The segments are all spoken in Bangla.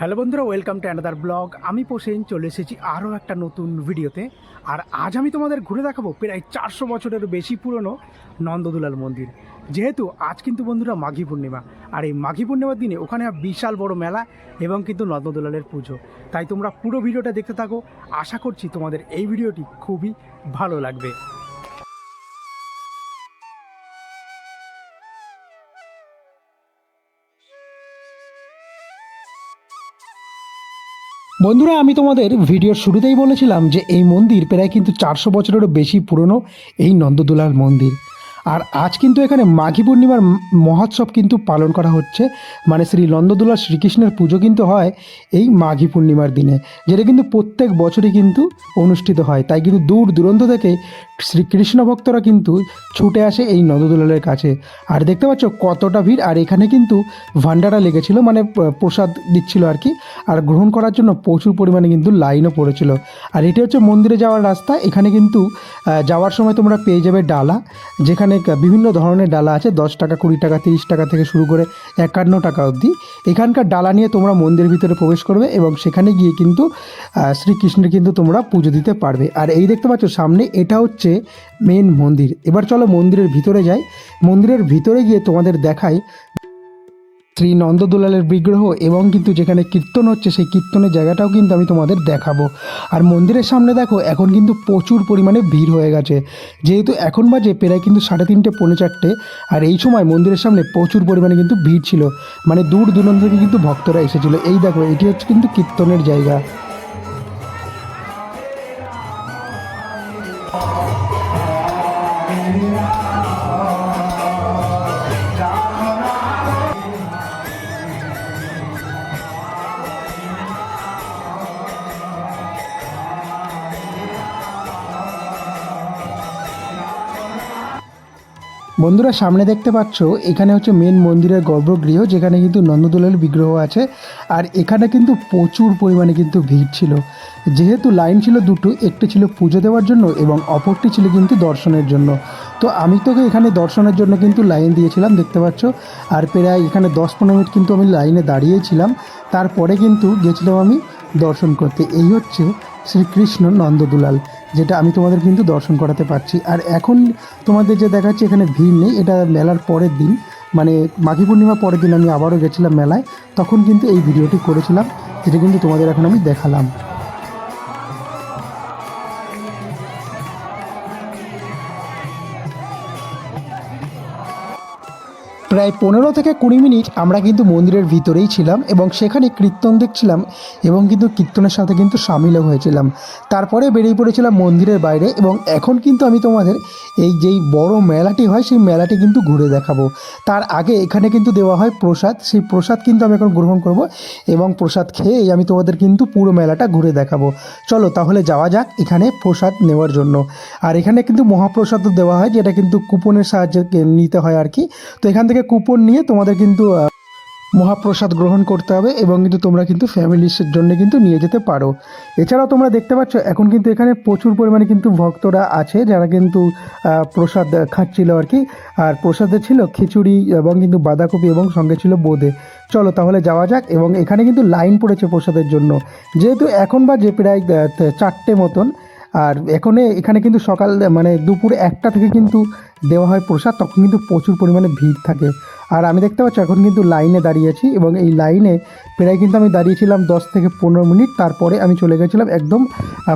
হ্যালো বন্ধুরা ওয়েলকাম টু অ্যানাদার ব্লগ আমি পোষেন চলে এসেছি আরও একটা নতুন ভিডিওতে। আর আজ আমি তোমাদের ঘুরে দেখাবো প্রায় চারশো বছরের বেশি পুরনো নন্দদুলাল মন্দির। যেহেতু আজ কিন্তু বন্ধুরা মাঘী পূর্ণিমা, আর এই মাঘী পূর্ণিমার দিনে ওখানে বিশাল বড় মেলা এবং কিন্তু নন্দদুলালের পুজো। তাই তোমরা পুরো ভিডিওটা দেখতে থাকো। আশা করছি তোমাদের এই ভিডিওটি খুবই ভালো লাগবে। বন্ধুরা, আমি তোমাদের ভিডিওর শুরুতেই বলেছিলাম যে এই মন্দির প্রায় কিন্তু চারশো বছরেরও বেশি পুরনো এই নন্দদুলার মন্দির। আর আজ কিন্তু এখানে মাঘী পূর্ণিমার মহোৎসব কিন্তু পালন করা হচ্ছে। মানে শ্রী নন্দদুলাল শ্রীকৃষ্ণের পুজো কিন্তু হয় এই মাঘী পূর্ণিমার দিনে, যেটা কিন্তু প্রত্যেক বছরই কিন্তু অনুষ্ঠিত হয়। তাই কিন্তু দূর দূরান্ত থেকে শ্রীকৃষ্ণ ভক্তরা কিন্তু ছুটে আসে এই নন্দদুলালের কাছে। আর দেখতে পাচ্ছ কতটা ভিড়, আর এখানে কিন্তু ভান্ডারা লেগেছিল মানে প্রসাদ দিচ্ছিল আর কি। আর গ্রহণ করার জন্য প্রচুর পরিমাণে কিন্তু লাইনও পড়েছিল। আর এটি হচ্ছে মন্দিরে যাওয়ার রাস্তা, এখানে কিন্তু যাওয়ার সময় তোমরা পেয়ে যাবে ডালা, যেখানে ক- বিভিন্ন ধরনের ডালা আছে, দশ টাকা, কুড়ি টাকা, তিরিশ টাকা থেকে শুরু করে একান্ন টাকা অবধি। এখানকার ডালা নিয়ে তোমরা মন্দিরের ভিতরে প্রবেশ করবে এবং সেখানে গিয়ে কিন্তু শ্রীকৃষ্ণের কিন্তু তোমরা পুজো দিতে পারবে। আর এই দেখতে পাচ্ছ সামনে, এটা হচ্ছে মেন মন্দির। এবার চলো মন্দিরের ভিতরে যাই। মন্দিরের ভিতরে গিয়ে তোমাদের দেখাই শ্রী নন্দদুলালের বিগ্রহ এবং কিন্তু যেখানে কীর্তন হচ্ছে, সেই কীর্তনের জায়গাটাও কিন্তু আমি তোমাদের দেখাবো। আর মন্দিরের সামনে দেখো, এখন কিন্তু প্রচুর পরিমাণে ভিড় হয়ে গেছে। যেহেতু এখন বাজে প্রায় কিন্তু সাড়ে তিনটে, পৌনে চারটে, আর এই সময় মন্দিরের সামনে প্রচুর পরিমাণে কিন্তু ভিড় ছিল। মানে দূর দূরান্ত থেকে কিন্তু ভক্তরা এসেছিল। এই দেখো, এটি হচ্ছে কিন্তু কীর্তনের জায়গা। বন্ধুরা সামনে দেখতে পাচ্ছ, এখানে হচ্ছে মেন মন্দিরের গর্ভগৃহ, যেখানে কিন্তু নন্দদোলের বিগ্রহ আছে। আর এখানে কিন্তু প্রচুর পরিমাণে কিন্তু ভিড় ছিল। যেহেতু লাইন ছিল দুটো, একটি ছিল পুজো দেওয়ার জন্য এবং অপরটি ছিল কিন্তু দর্শনের জন্য। তো আমি তোকে এখানে দর্শনের জন্য কিন্তু লাইন দিয়েছিলাম, দেখতে পাচ্ছ? আর প্রায় এখানে দশ পনেরো মিনিট কিন্তু আমি লাইনে দাঁড়িয়েছিলাম। তারপরে কিন্তু গেছিলাম আমি দর্শন করতে। এই হচ্ছে শ্রীকৃষ্ণ নন্দদুলাল। যেটা আমি তোমাদের কিন্তু দর্শন করাতে পারছি। আর এখন তোমাদের যে দেখাচ্ছি, এখানে ভিড় নেই। এটা মেলার পরের দিন। মানে মাঘী পূর্ণিমা পরের দিন আমি আবারও গেছিলাম মেলায়। তখন কিন্তু এই ভিডিওটি করেছিলাম। যেটা কিন্তু তোমাদের এখন আমি দেখালাম। প্রায় পনেরো থেকে কুড়ি মিনিট আমরা কিন্তু মন্দিরের ভিতরেই ছিলাম এবং সেখানে কীর্তন দেখছিলাম এবং কিন্তু কীর্তনের সাথে কিন্তু সামিলও হয়েছিলাম। তারপরে বেরিয়ে পড়েছিলাম মন্দিরের বাইরে এবং এখন কিন্তু আমি তোমাদের এই যেই বড় মেলাটি হয়, সেই মেলাটি কিন্তু ঘুরে দেখাবো। তার আগে এখানে কিন্তু দেওয়া হয় প্রসাদ, সেই প্রসাদ কিন্তু আমি এখন গ্রহণ করব এবং প্রসাদ খেয়েই আমি তোমাদের কিন্তু পুরো মেলাটা ঘুরে দেখাবো। চলো তাহলে যাওয়া যাক এখানে প্রসাদ নেওয়ার জন্য। আর এখানে কিন্তু মহাপ্রসাদও দেওয়া হয়, যেটা কিন্তু কুপনের সাহায্যে নিতে হয় আর কি। তো এখান থেকে কুপন নিয়ে তোমাদের কিন্তু মহাপ্রসাদ গ্রহণ করতে হবে এবং কিন্তু তোমরা কিন্তু ফ্যামিলির জন্য কিন্তু নিয়ে যেতে পারো। এছাড়াও তোমরা দেখতে পাচ্ছ, এখন কিন্তু এখানে প্রচুর পরিমাণে কিন্তু ভক্তরা আছে যারা কিন্তু প্রসাদ খাচ্ছিল আর কি। আর প্রসাদে ছিল খিচুড়ি এবং কিন্তু বাঁধাকপি এবং সঙ্গে ছিল বোঁদে। চলো তাহলে যাওয়া যাক এবং এখানে কিন্তু লাইন পড়েছে প্রসাদের জন্য। যেহেতু এখন বাজে প্রায় চারটে মতন আর এখানে এখানে কিন্তু সকাল মানে দুপুর একটা থেকে কিন্তু দেওয়া হয় প্রসাদ, তখন কিন্তু প্রচুর পরিমাণে ভিড় থাকে। আর আমি দেখতে পাচ্ছি এখন কিন্তু লাইনে দাঁড়িয়েছি এবং এই লাইনে প্রায় কিন্তু আমি দাঁড়িয়েছিলাম দশ থেকে পনেরো মিনিট, তারপরে আমি চলে গেছিলাম একদম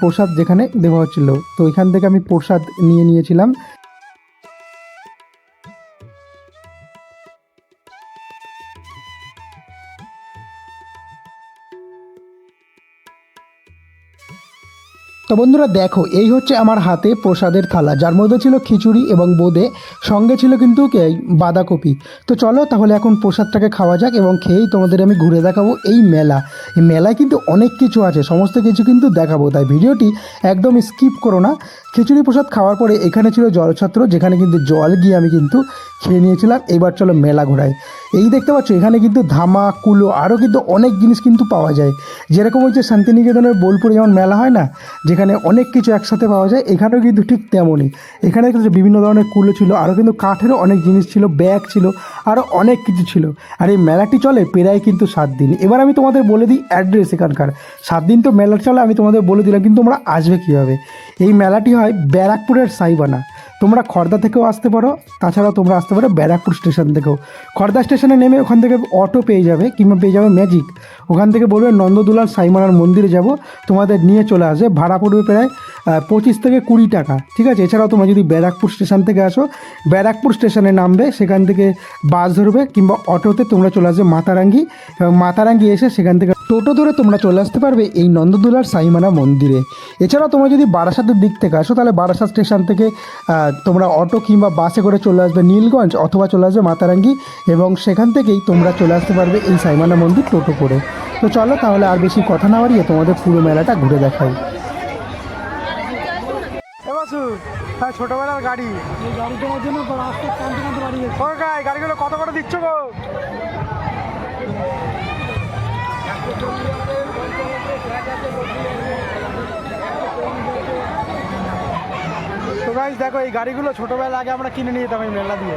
প্রসাদ যেখানে দেওয়া হচ্ছিল। তো এখান থেকে আমি প্রসাদ নিয়ে নিয়েছিলাম। তো বন্ধুরা দেখো, এই হচ্ছে আমার হাতে প্রসাদের থালা। যার মধ্যে ছিল খিচুড়ি এবং বোঁদে, সঙ্গে ছিল কিন্তু বাঁধাকপি। তো চলো তাহলে এখন প্রসাদটাকে খাওয়া যাক এবং খেয়েই তোমাদের আমি ঘুরে দেখাবো এই মেলা। এই মেলায় কিন্তু অনেক কিছু আছে, সমস্ত কিছু কিন্তু দেখাবো। তাই ভিডিওটি একদম স্কিপ করো না। খিচুড়ি প্রসাদ খাওয়ার পরে এখানে ছিল জলছত্র, যেখানে কিন্তু জল গিয়ে আমি কিন্তু খেয়ে নিয়েছিলাম। এবার চলো মেলা ঘোরায় এই দেখতে পাচ্ছ, এখানে কিন্তু ধামা, কুলো আরও কিন্তু অনেক জিনিস কিন্তু পাওয়া যায়। যেরকম হচ্ছে শান্তিনিকেতনের বোলপুরে যেমন মেলা হয় না, যেখানে অনেক কিছু একসাথে পাওয়া যায়, এখানেও কিন্তু ঠিক তেমনই। এখানে কিন্তু বিভিন্ন ধরনের কুলো ছিল, আরও কিন্তু কাঠেরও অনেক জিনিস ছিল, ব্যাগ ছিল, আরও অনেক কিছু ছিল। আর এই মেলাটি চলে প্রায় কিন্তু সাত দিন। এবার আমি তোমাদের বলে দিই অ্যাড্রেস এখানকার। সাত দিন তো মেলা চলে, আমি তোমাদের বলে দিলাম, কিন্তু তোমরা আসবে কীভাবে? এই মেলাটি হয় ব্যারাকপুরের সাইবানা। তোমরা খর্দা থেকেও আসতে পারো, তাছাড়াও তোমরা আসতে পারো ব্যারাকপুর স্টেশন থেকেও। খর্দা স্টেশনে নেমে ওখান থেকে অটো পেয়ে যাবে কিংবা পেয়ে যাবে ম্যাজিক। ওখান থেকে বলবে নন্দদুলাল সাইমানার মন্দিরে যাব, তোমাদের নিয়ে চলে আসবে, ভাড়া পড়বে প্রায় পঁচিশ থেকে কুড়ি টাকা। ঠিক আছে? এছাড়াও তোমরা যদি ব্যারাকপুর স্টেশন থেকে আসো, ব্যারাকপুর স্টেশনে নামবে, সেখান থেকে বাস ধরবে কিংবা অটোতে তোমরা চলে আসবে মাতারাঙ্গি। এবং মাতারাঙ্গি এসে সেখান থেকে টোটো ধরে তোমরা চলে আসতে পারবে এই নন্দদুলার সাইমানা মন্দিরে। এছাড়াও তোমরা যদি বারাসাতের দিক থেকে আসো তাহলে বারাসাত স্টেশন থেকে তোমরা অটো কিংবা বাসে করে চলে আসবে নীলগঞ্জ অথবা চলে আসবে মাতারাঙ্গি এবং সেখান থেকেই তোমরা চলে আসতে পারবে এই সাইমানা মন্দির টোটো করে। তো চলো তাহলে আর বেশি কথা না বাড়িয়ে তোমাদের পুরো মেলাটা ঘুরে দেখাই। হ্যাঁ ছোটবেলার গাড়ি। গাড়ি তোমার জন্য গাড়িগুলো কত করে দিচ্ছ গো? তো গাইজ দেখো এই গাড়িগুলো ছোটবেলা আগে আমরা কিনে নিয়ে যেতাম এই মেলা দিয়ে।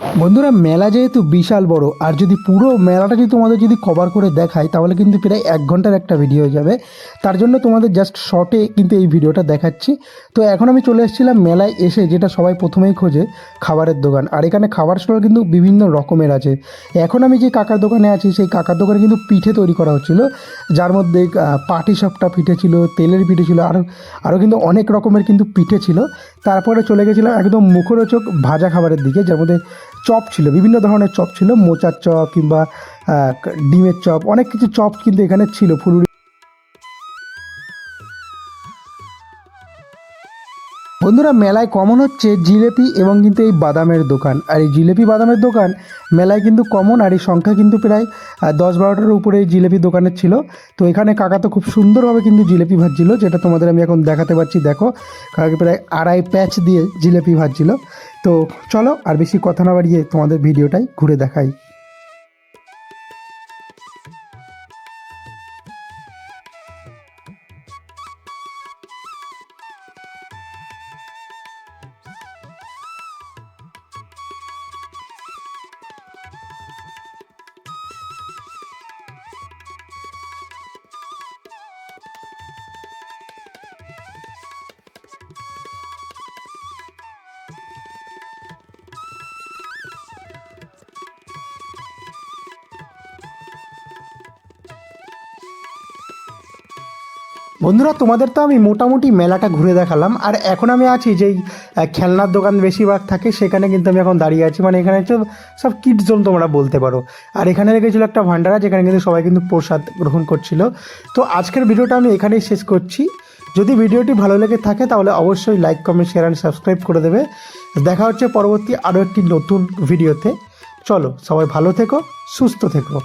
বন্ধুরা, মেলা যেহেতু বিশাল বড়, আর যদি পুরো মেলাটা যদি তোমাদের যদি কভার করে দেখায় তাহলে কিন্তু প্রায় এক ঘণ্টার একটা ভিডিও হয়ে যাবে। তার জন্য তোমাদের জাস্ট শর্টে কিন্তু এই ভিডিওটা দেখাচ্ছি। তো এখন আমি চলে এসেছিলাম মেলায় এসে, যেটা সবাই প্রথমেই খোঁজে, খাবারের দোকান। আর এখানে খাবার স্টল কিন্তু বিভিন্ন রকমের আছে। এখন আমি যে কাকার দোকানে আছি, সেই কাকার দোকানে কিন্তু পিঠে তৈরি করা হচ্ছিল, যার মধ্যে পাটি সাপটা পিঠে ছিল, তেলের পিঠে ছিল আরও আরও কিন্তু অনেক রকমের কিন্তু পিঠে ছিল। তারপরে চলে গেছিলাম একদম মুখরোচক ভাজা খাবারের দিকে, যার মধ্যে চপ ছিল, বিভিন্ন ধরনের চপ ছিল, মোচার চপ কিংবা ডিমের চপ, অনেক কিছু চপ কিন্তু এখানে ছিল, ফুলুরি। বন্ধুরা, মেলায় কমন হচ্ছে জিলেপি এবং কিন্তু এই বাদামের দোকান। আর এই জিলেপি বাদামের দোকান মেলায় কিন্তু কমন, আর এই সংখ্যা কিন্তু প্রায় দশ বারোটার উপরে এই জিলেপি দোকানের ছিল। তো এখানে কাকা তো খুব সুন্দরভাবে কিন্তু জিলেপি ভাজছিল, যেটা তোমাদের আমি এখন দেখাতে পারছি, দেখো। কাকাকে প্রায় আড়াই প্যাচ দিয়ে জিলেপি ভাজছিল। তো চলো আর বেশি কথা না বাড়িয়ে তোমাদের ভিডিওটাই ঘুরে দেখাই। বন্ধুরা, তোমাদের তো আমি মোটামুটি মেলাটা ঘুরে দেখালাম, আর এখন আমি আছি যেই খেলনার দোকান বেশিরভাগ থাকে, সেখানে কিন্তু আমি এখন দাঁড়িয়ে আছি। মানে এখানে হচ্ছে সব কিট জোন তোমরা বলতে পারো। আর এখানে রেখেছিল একটা ভান্ডারা, যেখানে কিন্তু সবাই কিন্তু প্রসাদ গ্রহণ করছিল। তো আজকের ভিডিওটা আমি এখানেই শেষ করছি। যদি ভিডিওটি ভালো লেগে থাকে, তাহলে অবশ্যই like comment share and subscribe করে দেবে। দেখা হচ্ছে পরবর্তী আরও একটি নতুন ভিডিওতে। চলো, সবাই ভালো থেকো, সুস্থ থেকো।